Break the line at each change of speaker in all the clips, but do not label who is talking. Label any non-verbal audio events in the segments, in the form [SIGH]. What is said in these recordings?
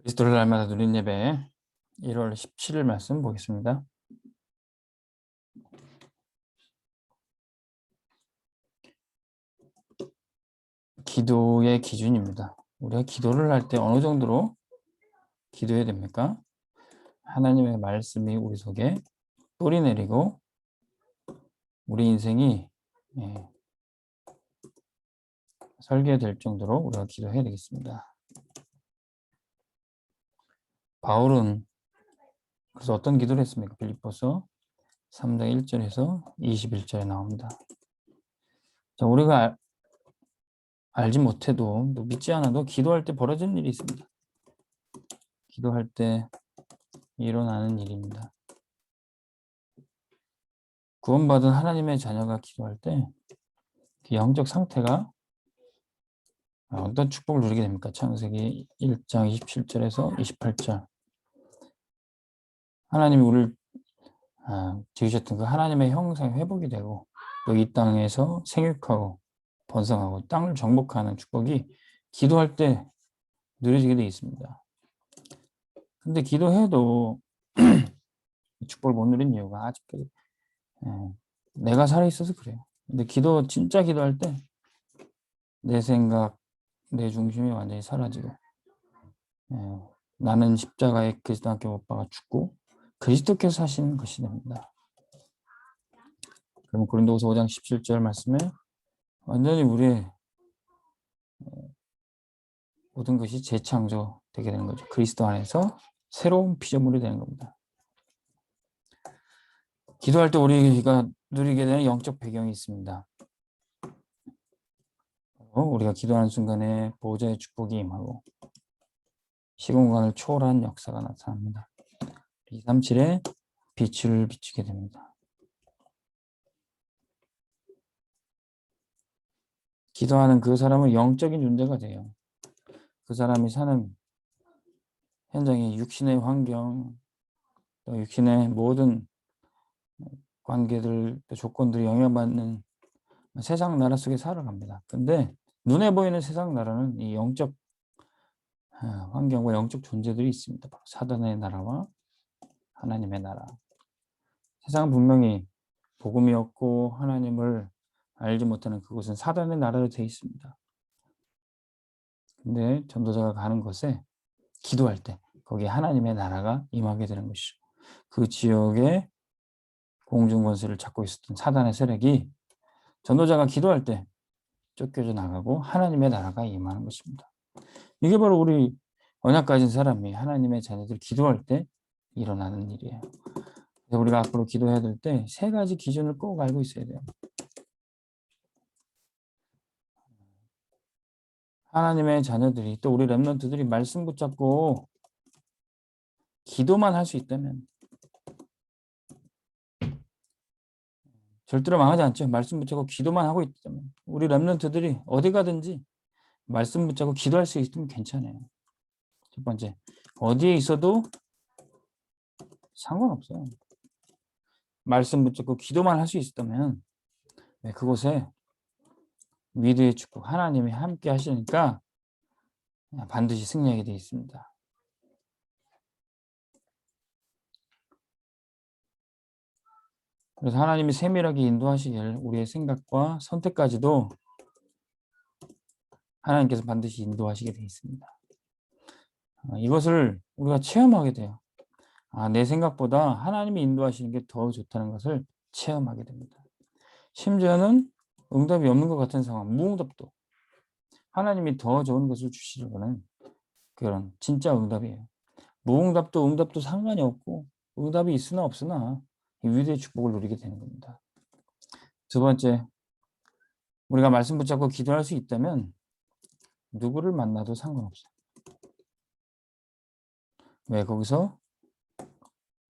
그리스도를 날마다 누린 예배 1월 17일 말씀 보겠습니다. 기도의 기준입니다. 우리가 기도를 할 때 어느 정도로 기도해야 됩니까? 하나님의 말씀이 우리 속에 뿌리 내리고 우리 인생이 예, 설계될 정도로 우리가 기도해야 되겠습니다. 바울은 그래서 어떤 기도를 했습니까? 빌립보서 3장 1절에서 21절에 나옵니다. 자, 우리가 알, 알지 못해도 또 믿지 않아도 기도할 때 벌어지는 일이 있습니다. 기도할 때 일어나는 일입니다. 구원받은 하나님의 자녀가 기도할 때 그 영적 상태가 어떤 축복을 누리게 됩니까? 창세기 1장 27절에서 28절. 하나님이 우리를 아, 지으셨던 그 하나님의 형상이 회복이 되고 또 이 땅에서 생육하고 번성하고 땅을 정복하는 축복이 기도할 때 누려지게 되어 있습니다. 근데 기도해도 [CLEARS THROAT] 축복을 못 누린 이유가 아직까지 예, 내가 살아있어서 그래요. 근데 기도 진짜 기도할 때 내 생각, 내 중심이 완전히 사라지고 예, 나는 십자가에 그리스도 함께 못 박아 죽고 그리스도께서 사시는 것이 됩니다. 그럼 고린도후서 5장 17절 말씀에 완전히 우리의 모든 것이 재창조되게 되는 거죠. 그리스도 안에서 새로운 피조물이 되는 겁니다. 기도할 때 우리가 누리게 되는 영적 배경이 있습니다. 우리가 기도하는 순간에 보호자의 축복이 임하고 시공간을 초월한 역사가 나타납니다. 237에 빛을 비추게 됩니다. 기도하는 그 사람은 영적인 존재가 돼요. 그 사람이 사는 현장의 육신의 환경, 또 육신의 모든 관계들, 또 조건들이 영향받는 세상 나라 속에 살아갑니다. 근데 눈에 보이는 세상 나라는 이 영적 아, 환경과 영적 존재들이 있습니다. 사단의 나라와 하나님의 나라. 세상은 분명히 복음이 없고 하나님을 알지 못하는 그곳은 사단의 나라로 되어 있습니다. 근데 전도자가 가는 곳에 기도할 때 거기에 하나님의 나라가 임하게 되는 것이죠. 그 지역에 공중 권세를 잡고 있었던 사단의 세력이 전도자가 기도할 때 쫓겨져 나가고 하나님의 나라가 임하는 것입니다. 이게 바로 우리 언약 가진 사람이 하나님의 자녀들 기도할 때 일어나는 일이에요. 그래서 우리가 앞으로 기도해야 될 때 세 가지 기준을 꼭 알고 있어야 돼요. 하나님의 자녀들이 또 우리 렘넌트들이 말씀 붙잡고 기도만 할 수 있다면 절대로 망하지 않죠. 말씀 붙잡고 기도만 하고 있다면 우리 렘넌트들이 어디 가든지 말씀 붙잡고 기도할 수 있으면 괜찮아요. 첫 번째 어디에 있어도 상관없어요. 말씀 붙잡고 기도만 할 수 있다면 네, 그곳에 위대의 축복 하나님이 함께 하시니까 반드시 승리하게 되어 있습니다. 그래서 하나님이 세밀하게 인도하시길 우리의 생각과 선택까지도 하나님께서 반드시 인도하시게 되어 있습니다. 아, 이것을 우리가 체험하게 돼요. 아, 내 생각보다 하나님이 인도하시는 게 더 좋다는 것을 체험하게 됩니다. 심지어는 응답이 없는 것 같은 상황, 무응답도 하나님이 더 좋은 것을 주시려고는 그런 진짜 응답이에요. 무응답도 응답도 상관이 없고 응답이 있으나 없으나 위대의 축복을 누리게 되는 겁니다. 두 번째, 우리가 말씀 붙잡고 기도할 수 있다면 누구를 만나도 상관없어요. 왜 거기서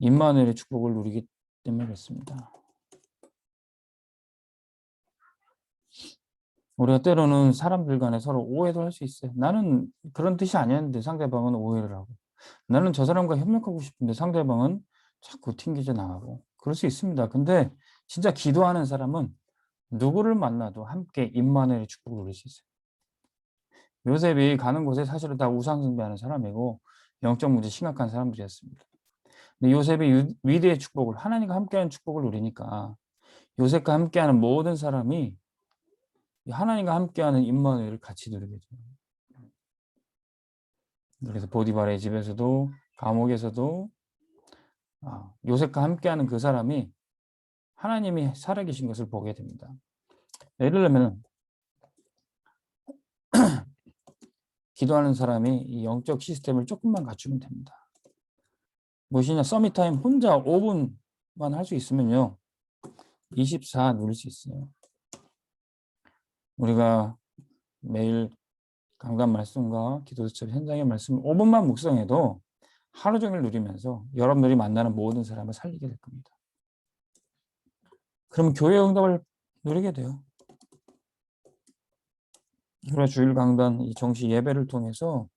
임마누엘의 축복을 누리기 때문에 그렇습니다. 우리가 때로는 사람들 간에 서로 오해도 할 수 있어요. 나는 그런 뜻이 아니었는데 상대방은 오해를 하고 나는 저 사람과 협력하고 싶은데 상대방은 자꾸 튕기져 나가고 그럴 수 있습니다. 근데 진짜 기도하는 사람은 누구를 만나도 함께 임마누엘의 축복을 누릴 수 있어요. 요셉이 가는 곳에 사실은 다 우상 숭배하는 사람이고 영적 문제 심각한 사람들이었습니다. 유- 위대의 축복을 하나님과 함께하는 축복을 누리니까 요셉과 함께하는 모든 사람이 이 하나님과 함께하는 임마누엘을 같이 누리게 돼요. 그래서 보디발의 집에서도 감옥에서도 아, 요셉과 함께하는 그 사람이 하나님이 살아계신 것을 보게 됩니다. 예를 들면 [CLEARS THROAT] 기도하는 사람이 이 영적 시스템을 조금만 갖추면 됩니다. 무엇이냐 서밋타임 혼자 5분만 할 수 있으면요 24 누릴 수 있어요. 우리가 매일 강단 말씀과 기도처 현장의 말씀 5분만 묵상해도 하루 종일 누리면서 여러분들이 만나는 모든 사람을 살리게 될 겁니다. 그럼 교회 응답을 누리게 돼요. 우리가 주일 강단 이 정시 예배를 통해서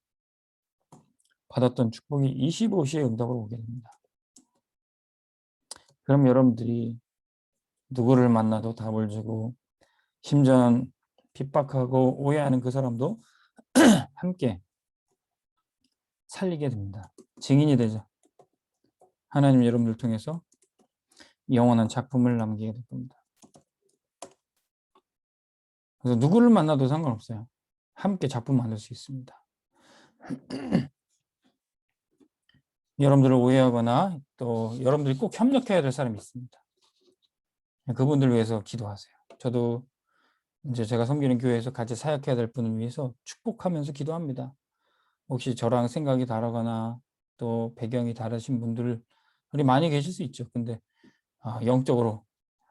받았던 축복이 25시에 응답으로 오게 됩니다. 그럼 여러분들이 누구를 만나도 답을 주고 심지어는 핍박하고 오해하는 그 사람도 [CLEARS THROAT] 함께 살리게 됩니다. 증인이 되죠. 하나님 여러분들 통해서 영원한 작품을 남기게 될 겁니다. 그래서 누구를 만나도 상관없어요. 함께 작품 만들 수 있습니다. [CLEARS THROAT] 여러분들을 오해하거나 또 여러분들이 꼭 협력해야 될 사람이 있습니다. 그분들 위해서 기도하세요. 저도 이제 제가 섬기는 교회에서 같이 사역해야 될 분을 위해서 축복하면서 기도합니다. 혹시 저랑 생각이 다르거나 또 배경이 다르신 분들이 많이 계실 수 있죠. 근데 아, 영적으로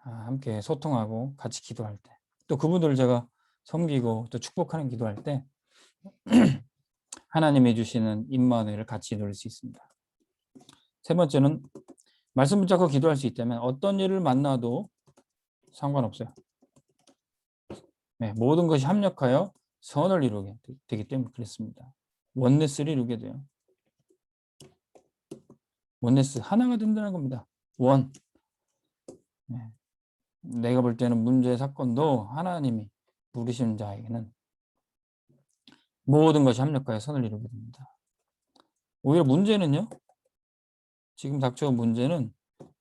아, 함께 소통하고 같이 기도할 때, 또 그분들을 제가 섬기고 또 축복하는 기도할 때 [CLEARS THROAT] 하나님이 주시는 임마누엘을 같이 누릴 수 있습니다. 세 번째는 말씀 붙잡고 기도할 수 있다면 어떤 일을 만나도 상관없어요. 네, 모든 것이 합력하여 선을 이루게 되기 때문에 그렇습니다. 원네스를 이루게 돼요. 원네스 하나가 된다는 겁니다. 원. 네. 내가 볼 때는 문제 사건도 하나님이 부르시는 자에게는 모든 것이 합력하여 선을 이루게 됩니다. 오히려 문제는요. 지금 닥쳐온 문제는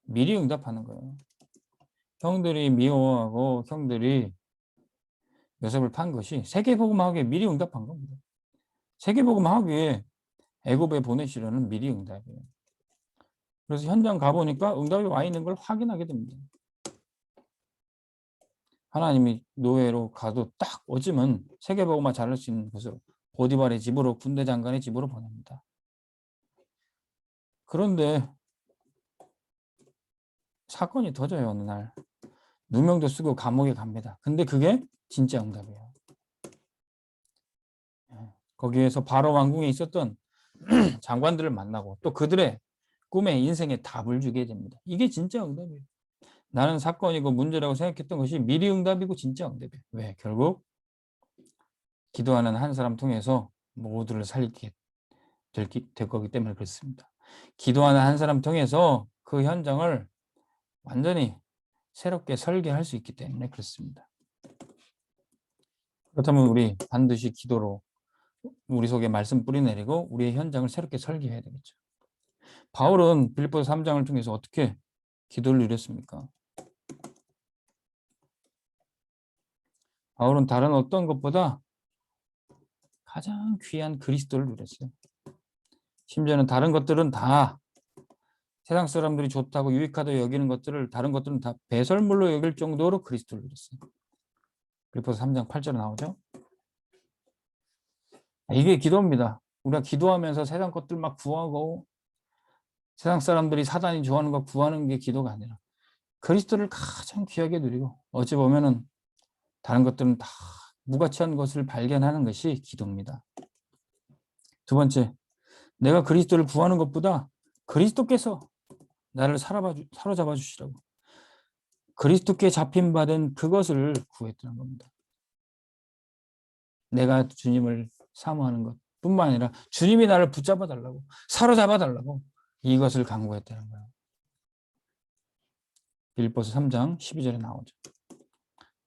미리 응답하는 거예요. 형들이 미워하고 형들이 요셉을 판 것이 세계복음하기에 미리 응답한 겁니다. 세계복음하기에 애굽에 보내시려는 미리 응답이에요. 그래서 현장 가보니까 응답이 와 있는 걸 확인하게 됩니다. 하나님이 노예로 가도 딱 어쩌면 세계복음만 잘할 수 있는 곳으로 보디발의 집으로 군대 장관의 집으로 보냅니다. 그런데 사건이 터져요 어느 날 누명도 쓰고 감옥에 갑니다. 근데 그게 진짜 응답이에요. 예, 거기에서 바로 왕궁에 있었던 [CLEARS THROAT] 장관들을 만나고 또 그들의 꿈에 인생에 답을 주게 됩니다. 이게 진짜 응답이에요. 나는 사건이고 문제라고 생각했던 것이 미리 응답이고 진짜 응답이에요. 왜? 결국 기도하는 한 사람 통해서 모두를 살리게 될, 될 거기 때문에 그렇습니다. 기도하는 한 사람 통해서 그 현장을 완전히 새롭게 설계할 수 있기 때문에 그렇습니다. 그렇다면 우리 반드시 기도로 우리 속에 말씀 뿌리내리고 우리의 현장을 새롭게 설계해야 되겠죠. 바울은 빌립보서 3장을 통해서 어떻게 기도를 누렸습니까? 바울은 다른 어떤 것보다 가장 귀한 그리스도를 누렸어요. 심지어는 다른 것들은 다 세상 사람들이 좋다고 유익하다고 여기는 것들을 다른 것들은 다 배설물로 여길 정도로 그리스도를 누렸어요. 빌립보서 3장 8절에 나오죠. 이게 기도입니다. 우리가 기도하면서 세상 것들 막 구하고 세상 사람들이 사단이 좋아하는 거 구하는 게 기도가 아니라 그리스도를 가장 귀하게 누리고 어찌 보면은 다른 것들은 다 무가치한 것을 발견하는 것이 기도입니다. 두 번째, 내가 그리스도를 구하는 것보다 그리스도께서 나를 사로잡아 주시라고 그리스도께 잡힌 받은 그것을 구했다는 겁니다. 내가 주님을 사모하는 것 뿐만 아니라 주님이 나를 붙잡아 달라고 사로잡아 달라고 이것을 강구했다는 거예요. 빌보서 3장 12절에 나오죠.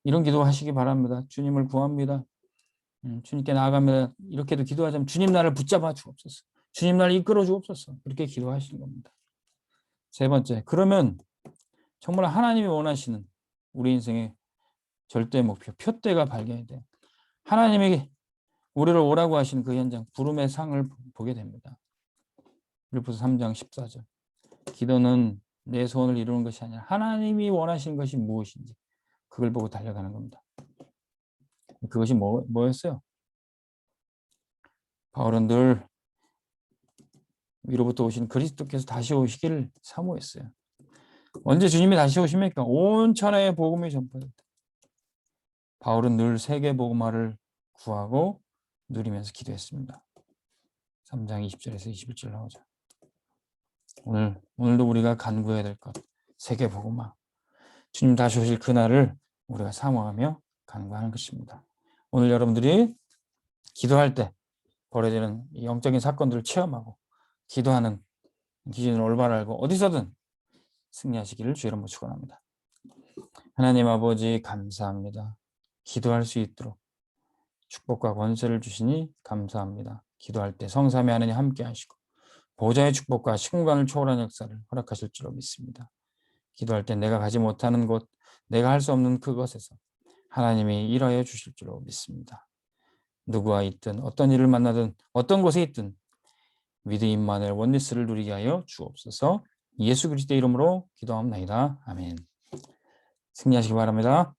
이런 기도 하시기 바랍니다. 주님을 구합니다. 음, 주님께 나아가며 이렇게도 기도하자면 주님 나를 붙잡아 주옵소서. 주님 날 이끌어 주옵소서. 그렇게 기도하시는 겁니다. 세 번째, 그러면 정말 하나님이 원하시는 우리 인생의 절대 목표, 표대가 발견이 돼요. 하나님에게 우리를 오라고 하시는 그 현장, 부름의 상을 보게 됩니다. 빌보서 3장 14절. 기도는 내 소원을 이루는 것이 아니라 하나님이 원하시는 것이 무엇인지 그걸 보고 달려가는 겁니다. 그것이 뭐, 뭐였어요? 바울은 늘 위로부터 오신 그리스도께서 다시 오시기를 사모했어요. 언제 주님이 다시 오십니까? 온 천하의 복음이 전파될 때. 바울은 늘 세계 복음화를 구하고 누리면서 기도했습니다. 3장 20절에서 21절 나오죠. 오늘 오늘도 우리가 간구해야 될 것 세계 복음화. 주님 다시 오실 그날을 우리가 사모하며 간구하는 것입니다. 오늘 여러분들이 기도할 때 벌어지는 이 영적인 사건들을 체험하고 기도하는 기준을 올바로 알고 어디서든 승리하시기를 주의 이름으로 축원합니다. 하나님 아버지 감사합니다. 기도할 수 있도록 축복과 권세를 주시니 감사합니다. 기도할 때 성삼위 하나님 함께 하시고 보좌의 축복과 시공간을 초월한 역사를 허락하실 줄로 믿습니다. 기도할 때 내가 가지 못하는 곳, 내가 할 수 없는 그것에서 하나님이 일하여 주실 줄로 믿습니다. 누구와 있든 어떤 일을 만나든 어떤 곳에 있든 위드인만의 원리스를 누리게 하여 주옵소서 예수 그리스도의 이름으로 기도합니다. 아멘. 승리하시기 바랍니다.